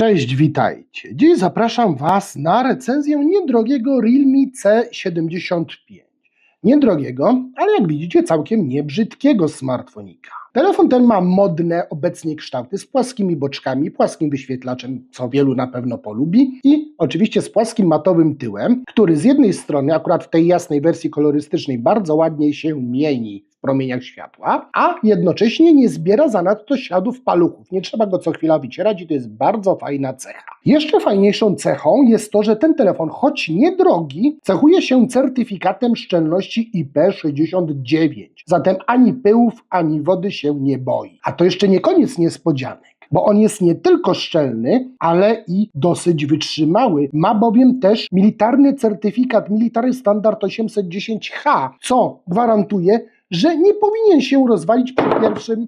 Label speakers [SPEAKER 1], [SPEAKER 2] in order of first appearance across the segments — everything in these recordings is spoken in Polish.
[SPEAKER 1] Cześć, witajcie. Dziś zapraszam Was na recenzję niedrogiego Realme C75. Niedrogiego, ale jak widzicie całkiem niebrzydkiego smartfonika. Telefon ten ma modne obecnie kształty z płaskimi boczkami, płaskim wyświetlaczem, co wielu na pewno polubi, i oczywiście z płaskim matowym tyłem, który z jednej strony, akurat w tej jasnej wersji kolorystycznej, bardzo ładnie się mieni promieniach światła, a jednocześnie nie zbiera zanadto śladów paluchów. Nie trzeba go co chwila wycierać i to jest bardzo fajna cecha. Jeszcze fajniejszą cechą jest to, że ten telefon, choć niedrogi, cechuje się certyfikatem szczelności IP69. Zatem ani pyłów, ani wody się nie boi. A to jeszcze nie koniec niespodzianek bo on jest nie tylko szczelny, ale i dosyć wytrzymały. Ma bowiem też militarny certyfikat Military Standard 810H, co gwarantuje, że nie powinien się rozwalić przy pierwszym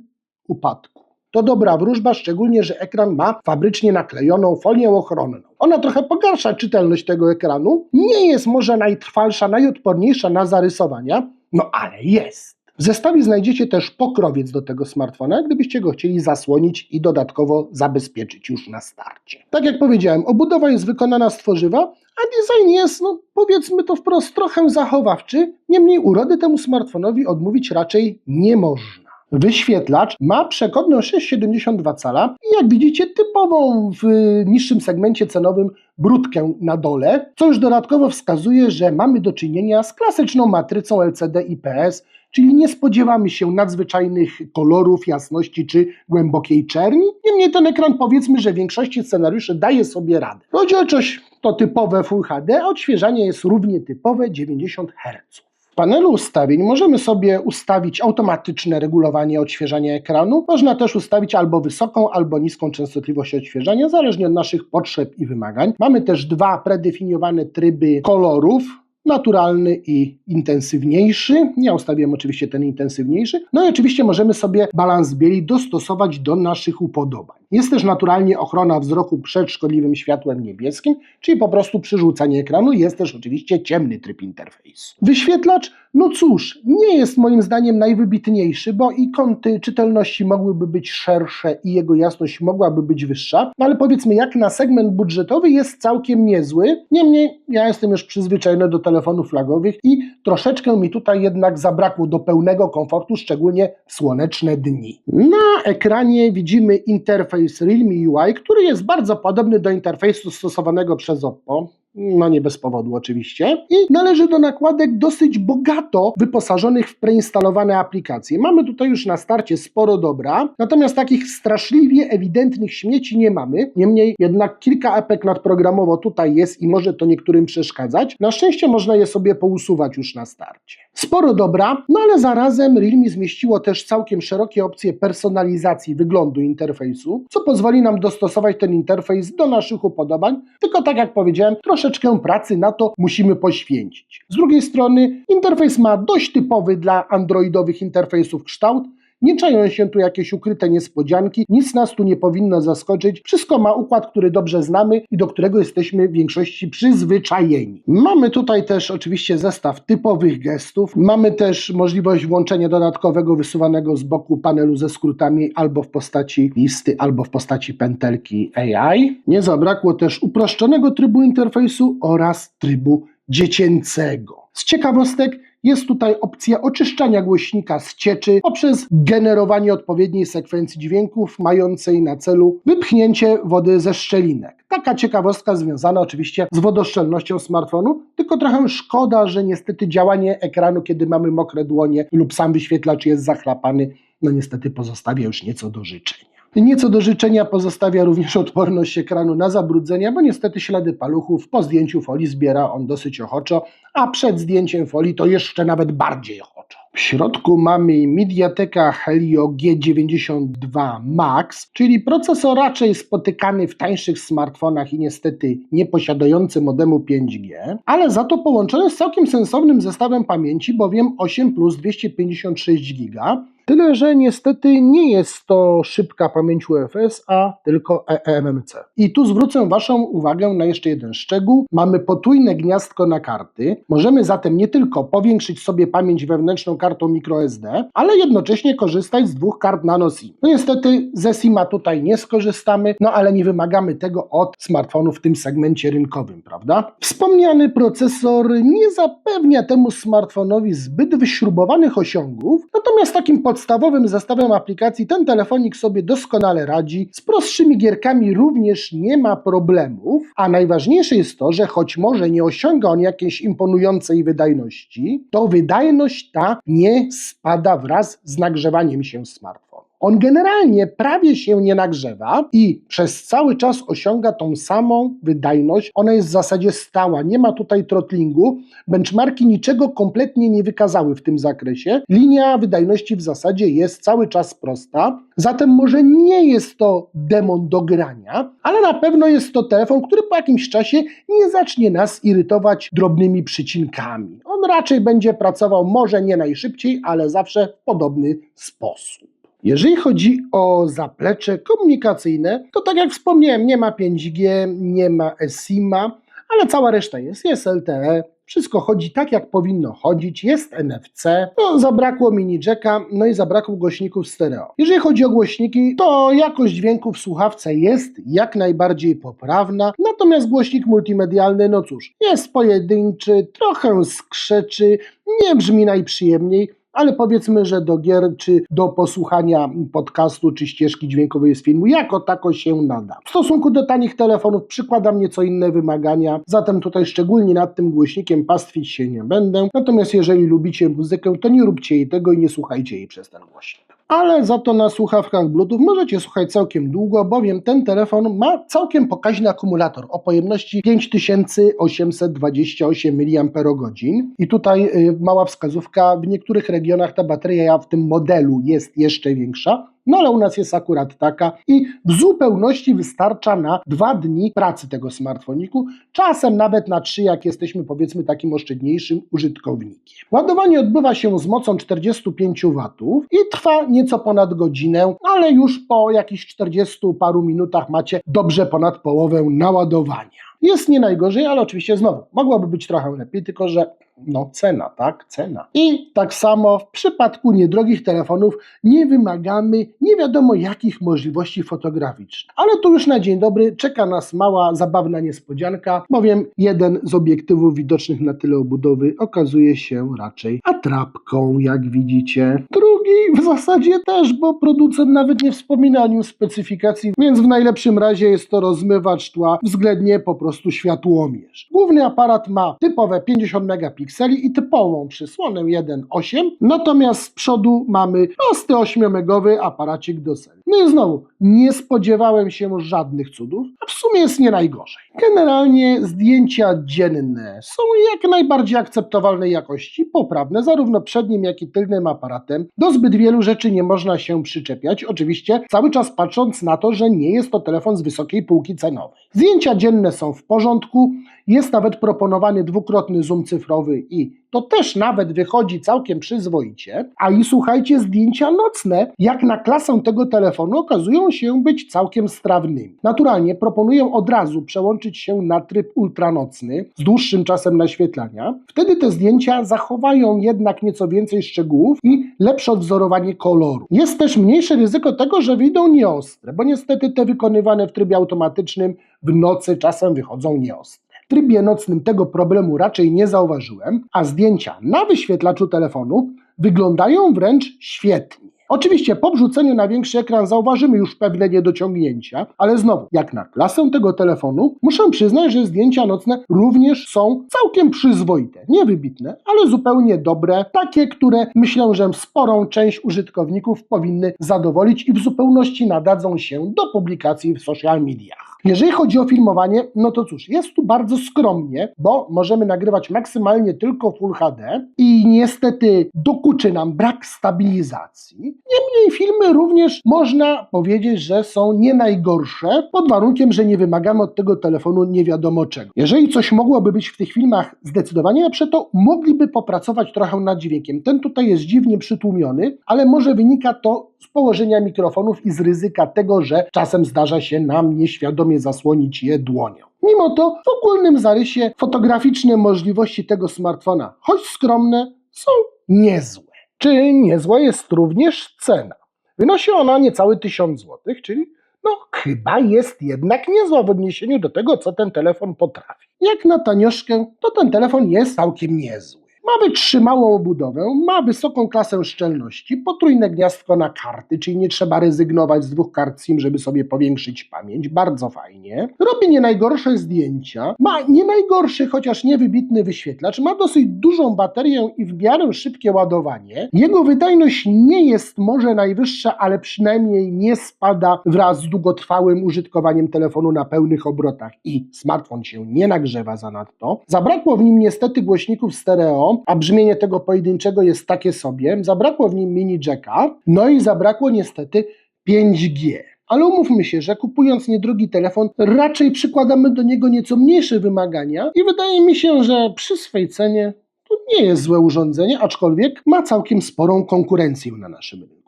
[SPEAKER 1] upadku. To dobra wróżba, szczególnie, że ekran ma fabrycznie naklejoną folię ochronną. Ona trochę pogarsza czytelność tego ekranu. Nie jest może najtrwalsza, najodporniejsza na zarysowania, no ale jest. W zestawie znajdziecie też pokrowiec do tego smartfona, gdybyście go chcieli zasłonić i dodatkowo zabezpieczyć już na starcie. Tak jak powiedziałem, obudowa jest wykonana z tworzywa, a design jest, no powiedzmy to wprost, trochę zachowawczy. Niemniej urody temu smartfonowi odmówić raczej nie można. Wyświetlacz ma przekodność 6,72 cala i jak widzicie typową w niższym segmencie cenowym brudkę na dole, co już dodatkowo wskazuje, że mamy do czynienia z klasyczną matrycą LCD IPS, czyli nie spodziewamy się nadzwyczajnych kolorów, jasności czy głębokiej czerni. Niemniej ten ekran powiedzmy, że w większości scenariuszy daje sobie radę. Rozdzielczość to typowe Full HD, a odświeżanie jest równie typowe 90 Hz. W panelu ustawień możemy sobie ustawić automatyczne regulowanie odświeżania ekranu. Można też ustawić albo wysoką, albo niską częstotliwość odświeżania, zależnie od naszych potrzeb i wymagań. Mamy też dwa predefiniowane tryby kolorów, naturalny i intensywniejszy. Ja ustawiłem oczywiście ten intensywniejszy. No i oczywiście możemy sobie balans bieli dostosować do naszych upodobań. Jest też naturalnie ochrona wzroku przed szkodliwym światłem niebieskim, czyli po prostu przyrzucanie ekranu. Jest też oczywiście ciemny tryb interfejsu. Wyświetlacz, no cóż, nie jest moim zdaniem najwybitniejszy, bo i kąty czytelności mogłyby być szersze i jego jasność mogłaby być wyższa, no ale powiedzmy jak na segment budżetowy jest całkiem niezły. Niemniej ja jestem już przyzwyczajony do telefonów flagowych i troszeczkę mi tutaj jednak zabrakło do pełnego komfortu, szczególnie w słoneczne dni. Na ekranie widzimy interfejs Realme UI, który jest bardzo podobny do interfejsu stosowanego przez Oppo. No nie bez powodu oczywiście. I należy do nakładek dosyć bogato wyposażonych w preinstalowane aplikacje. Mamy tutaj już na starcie sporo dobra, natomiast takich straszliwie ewidentnych śmieci nie mamy. Niemniej jednak kilka apek nadprogramowo tutaj jest i może to niektórym przeszkadzać. Na szczęście można je sobie pousuwać już na starcie. Sporo dobra, no ale zarazem Realme zmieściło też całkiem szerokie opcje personalizacji wyglądu interfejsu, co pozwoli nam dostosować ten interfejs do naszych upodobań, tylko tak jak powiedziałem, troszeczkę pracy na to musimy poświęcić. Z drugiej strony interfejs ma dość typowy dla androidowych interfejsów kształt, nie czają się tu jakieś ukryte niespodzianki, nic nas tu nie powinno zaskoczyć. Wszystko ma układ, który dobrze znamy i do którego jesteśmy w większości przyzwyczajeni. Mamy tutaj też oczywiście zestaw typowych gestów. Mamy też możliwość włączenia dodatkowego wysuwanego z boku panelu ze skrótami albo w postaci listy, albo w postaci pętelki AI. Nie zabrakło też uproszczonego trybu interfejsu oraz trybu dziecięcego. Z ciekawostek jest tutaj opcja oczyszczania głośnika z cieczy poprzez generowanie odpowiedniej sekwencji dźwięków mającej na celu wypchnięcie wody ze szczelinek. Taka ciekawostka związana oczywiście z wodoszczelnością smartfonu, tylko trochę szkoda, że niestety działanie ekranu, kiedy mamy mokre dłonie lub sam wyświetlacz jest zachlapany, no niestety pozostawia już nieco do życzenia. Nieco do życzenia pozostawia również odporność ekranu na zabrudzenia, bo niestety ślady paluchów po zdjęciu folii zbiera on dosyć ochoczo, a przed zdjęciem folii to jeszcze nawet bardziej ochoczo. W środku mamy Mediateka Helio G92 Max, czyli procesor raczej spotykany w tańszych smartfonach i niestety nie posiadający modemu 5G, ale za to połączony z całkiem sensownym zestawem pamięci, bowiem 8 plus 256 GB Tyle, że niestety nie jest to szybka pamięć UFS, a tylko eMMC. I tu zwrócę Waszą uwagę na jeszcze jeden szczegół. Mamy potrójne gniazdko na karty. Możemy zatem nie tylko powiększyć sobie pamięć wewnętrzną kartą microSD, ale jednocześnie korzystać z dwóch kart nano SIM. No niestety ze SIMa tutaj nie skorzystamy, no ale nie wymagamy tego od smartfonów w tym segmencie rynkowym, prawda? Wspomniany procesor nie zapewnia temu smartfonowi zbyt wyśrubowanych osiągów, natomiast takim podstawowym zestawem aplikacji ten telefonik sobie doskonale radzi. Z prostszymi gierkami również nie ma problemów, a najważniejsze jest to, że choć może nie osiąga on jakiejś imponującej wydajności, to wydajność ta nie spada wraz z nagrzewaniem się smartfonu. On generalnie prawie się nie nagrzewa i przez cały czas osiąga tą samą wydajność. Ona jest w zasadzie stała, nie ma tutaj throttlingu. Benchmarki niczego kompletnie nie wykazały w tym zakresie. Linia wydajności w zasadzie jest cały czas prosta. Zatem może nie jest to demon do grania, ale na pewno jest to telefon, który po jakimś czasie nie zacznie nas irytować drobnymi przycinkami. On raczej będzie pracował może nie najszybciej, ale zawsze w podobny sposób. Jeżeli chodzi o zaplecze komunikacyjne, to tak jak wspomniałem, nie ma 5G, nie ma eSIM-a, ale cała reszta jest. Jest LTE, wszystko chodzi tak, jak powinno chodzić, jest NFC, no, zabrakło mini jacka, no i zabrakło głośników stereo. Jeżeli chodzi o głośniki, to jakość dźwięku w słuchawce jest jak najbardziej poprawna, natomiast głośnik multimedialny, no cóż, jest pojedynczy, trochę skrzeczy, nie brzmi najprzyjemniej, ale powiedzmy, że do gier, czy do posłuchania podcastu, czy ścieżki dźwiękowej z filmu, jako tako się nada. W stosunku do tanich telefonów przykładam nieco inne wymagania, zatem tutaj szczególnie nad tym głośnikiem pastwić się nie będę. Natomiast jeżeli lubicie muzykę, to nie róbcie jej tego i nie słuchajcie jej przez ten głośnik ale za to na słuchawkach Bluetooth możecie słuchać całkiem długo, bowiem ten telefon ma całkiem pokaźny akumulator o pojemności 5828 mAh i tutaj y, mała wskazówka, w niektórych regionach ta bateria w tym modelu jest jeszcze większa, no ale u nas jest akurat taka i w zupełności wystarcza na dwa dni pracy tego smartfoniku, czasem nawet na trzy, jak jesteśmy powiedzmy takim oszczędniejszym użytkownikiem. Ładowanie odbywa się z mocą 45 W i trwa nieco ponad godzinę, ale już po jakichś 40 paru minutach macie dobrze ponad połowę naładowania. Jest nie najgorzej, ale oczywiście znowu mogłoby być trochę lepiej, tylko że no cena, tak? Cena. I tak samo w przypadku niedrogich telefonów nie wymagamy nie wiadomo jakich możliwości fotograficznych. Ale tu już na dzień dobry czeka nas mała, zabawna niespodzianka, bowiem jeden z obiektywów widocznych na tyle obudowy okazuje się raczej atrapką, jak widzicie. Drugi w zasadzie też, bo producent nawet nie wspomina o nim w specyfikacji, więc w najlepszym razie jest to rozmywacz tła, względnie po prostu światłomierz. Główny aparat ma typowe 50 megapikseli i typową przysłonę 1.8, natomiast z przodu mamy prosty 8-megowy aparacik do selfie. No i znowu, nie spodziewałem się żadnych cudów, a w sumie jest nie najgorzej. Generalnie zdjęcia dzienne są jak najbardziej akceptowalnej jakości, poprawne zarówno przednim, jak i tylnym aparatem. Do zbyt wielu rzeczy nie można się przyczepiać, oczywiście cały czas patrząc na to, że nie jest to telefon z wysokiej półki cenowej. Zdjęcia dzienne są w porządku, jest nawet proponowany dwukrotny zoom cyfrowy i to też nawet wychodzi całkiem przyzwoicie. A i słuchajcie, zdjęcia nocne, jak na klasę tego telefonu, okazują się być całkiem strawnymi. Naturalnie proponuję od razu przełączyć się na tryb ultranocny z dłuższym czasem naświetlania. Wtedy te zdjęcia zachowają jednak nieco więcej szczegółów i lepsze odwzorowanie koloru. Jest też mniejsze ryzyko tego, że wyjdą nieostre, bo niestety te wykonywane w trybie automatycznym w nocy czasem wychodzą nieostre. W trybie nocnym tego problemu raczej nie zauważyłem, a zdjęcia na wyświetlaczu telefonu wyglądają wręcz świetnie. Oczywiście po wrzuceniu na większy ekran zauważymy już pewne niedociągnięcia, ale znowu, jak na klasę tego telefonu, muszę przyznać, że zdjęcia nocne również są całkiem przyzwoite. Nie wybitne, ale zupełnie dobre, takie, które myślę, że sporą część użytkowników powinny zadowolić i w zupełności nadadzą się do publikacji w social mediach. Jeżeli chodzi o filmowanie, no to cóż, jest tu bardzo skromnie, bo możemy nagrywać maksymalnie tylko Full HD i niestety dokuczy nam brak stabilizacji. Niemniej filmy również można powiedzieć, że są nie najgorsze, pod warunkiem, że nie wymagamy od tego telefonu nie wiadomo czego. Jeżeli coś mogłoby być w tych filmach zdecydowanie lepsze, to mogliby popracować trochę nad dźwiękiem. Ten tutaj jest dziwnie przytłumiony, ale może wynika to z położenia mikrofonów i z ryzyka tego, że czasem zdarza się nam nieświadomie zasłonić je dłonią. Mimo to w ogólnym zarysie fotograficzne możliwości tego smartfona, choć skromne, są niezłe. Czy niezła jest również cena? Wynosi ona niecałe 1000 zł, czyli no chyba jest jednak niezła w odniesieniu do tego, co ten telefon potrafi. Jak na tanioszkę, to ten telefon jest całkiem niezły. Ma wytrzymałą obudowę, ma wysoką klasę szczelności, potrójne gniazdko na karty, czyli nie trzeba rezygnować z dwóch kart SIM, żeby sobie powiększyć pamięć, bardzo fajnie. Robi nie najgorsze zdjęcia, ma nie najgorszy, chociaż niewybitny wyświetlacz, ma dosyć dużą baterię i w miarę szybkie ładowanie. Jego wydajność nie jest może najwyższa, ale przynajmniej nie spada wraz z długotrwałym użytkowaniem telefonu na pełnych obrotach i smartfon się nie nagrzewa zanadto. Zabrakło w nim niestety głośników stereo, a brzmienie tego pojedynczego jest takie sobie. Zabrakło w nim mini jacka, no i zabrakło niestety 5G. Ale umówmy się, że kupując niedrogi telefon, raczej przykładamy do niego nieco mniejsze wymagania i wydaje mi się, że przy swej cenie to nie jest złe urządzenie, aczkolwiek ma całkiem sporą konkurencję na naszym rynku.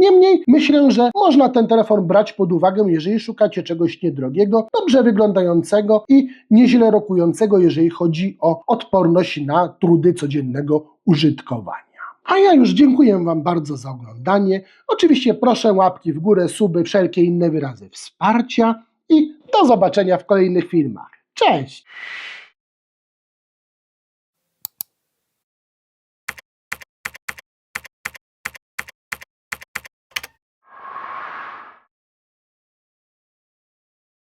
[SPEAKER 1] Niemniej myślę, że można ten telefon brać pod uwagę, jeżeli szukacie czegoś niedrogiego, dobrze wyglądającego i nieźle rokującego, jeżeli chodzi o odporność na trudy codziennego użytkowania. A ja już dziękuję Wam bardzo za oglądanie. Oczywiście proszę łapki w górę, suby, wszelkie inne wyrazy wsparcia i do zobaczenia w kolejnych filmach. Cześć!